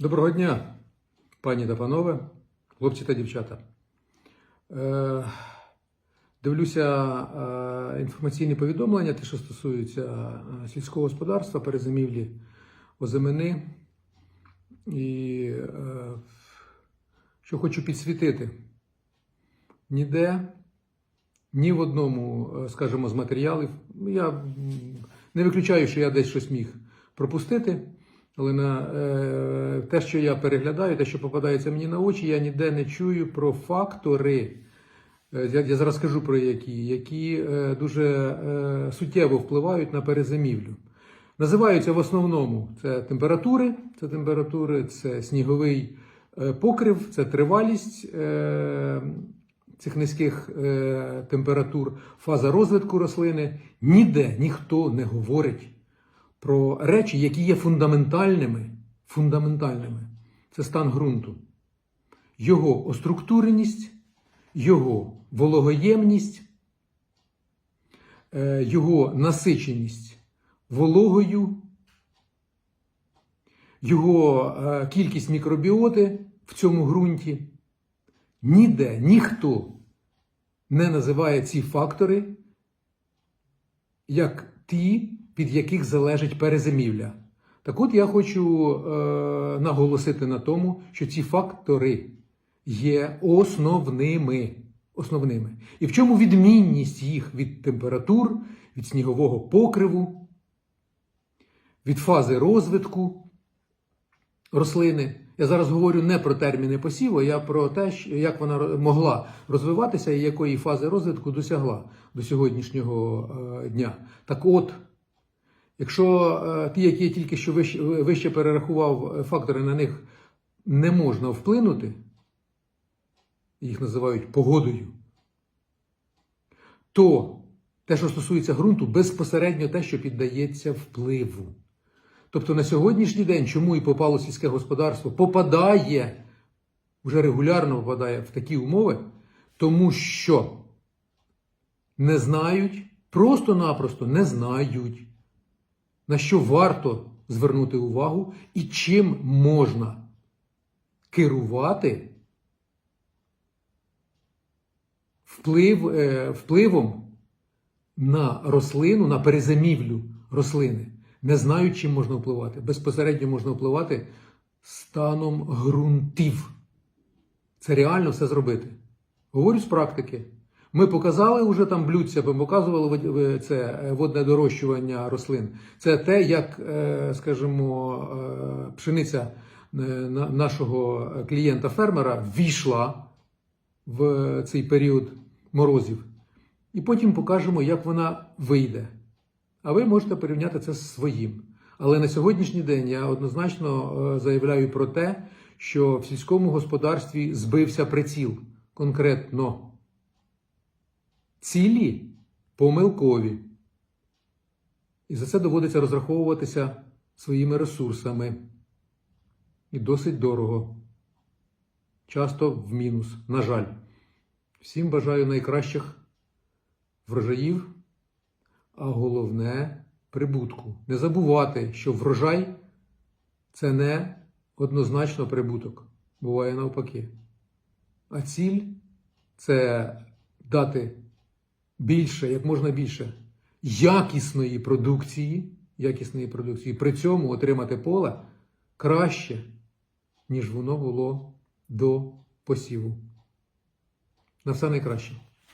Доброго дня, пані та панове, хлопці та дівчата. Е, дивлюся е, інформаційні повідомлення, те, що стосуються е, сільського господарства, перезимівлі озимини. І що хочу підсвітити. Ніде, ні в одному, скажімо, з матеріалів. Я не виключаю, що я десь щось міг пропустити. Але на те, що я переглядаю, те, що попадається мені на очі, я ніде не чую про фактори. е, Я, зараз скажу про які, які е, дуже е, суттєво впливають на перезимівлю. Називаються в основному це температури, це температури, це сніговий покрив, це тривалість цих низьких температур, фаза розвитку рослини. Ніде ніхто не говорить про речі, які є фундаментальними. Фундаментальними. Це стан ґрунту, його оструктуреність, його вологоємність, е, його насиченість вологою, його е, кількість мікробіоти в цьому ґрунті. Ніде ніхто не називає ці фактори як ті, від яких залежить перезимівля. Так от я хочу е, наголосити на тому, що ці фактори є основними. основними. І в чому відмінність їх від температур, від снігового покриву, від фази розвитку рослини. Я зараз говорю не про терміни посіву, я про те, як вона могла розвиватися і якої фази розвитку досягла до сьогоднішнього е, дня. Так от, якщо е, ті, які я тільки що вище, перерахував е, фактори, на них не можна вплинути, їх називають погодою, то те, що стосується ґрунту, безпосередньо те, що піддається впливу. Тобто на сьогоднішній день, чому і попало сільське господарство, попадає, вже регулярно попадає в такі умови, тому що не знають, просто-напросто не знають, на що варто звернути увагу і чим можна керувати вплив, е, впливом на рослину, на перезимівлю рослини. Не знають, чим можна впливати. Безпосередньо можна впливати станом ґрунтів. Це реально все зробити. Говорю з практики. Ми показали вже там блюдця, ми показували це е, водне дорощування рослин. Це те, як, е, скажімо, е, пшениця нашого клієнта-фермера ввійшла в цей період морозів. І потім покажемо, як вона вийде. А ви можете порівняти це з своїм. Але на сьогоднішній день я однозначно заявляю про те, що в сільському господарстві збився приціл конкретно. Цілі помилкові. І за це доводиться розраховуватися своїми ресурсами. І досить дорого. Часто в мінус, на жаль. Всім бажаю найкращих врожаїв, а головне прибутку. Не забувати, що врожай це не однозначно прибуток. Буває навпаки. А ціль це дати більше, як можна більше якісної продукції, якісної продукції, при цьому отримати поле краще, ніж воно було до посіву. На все найкраще.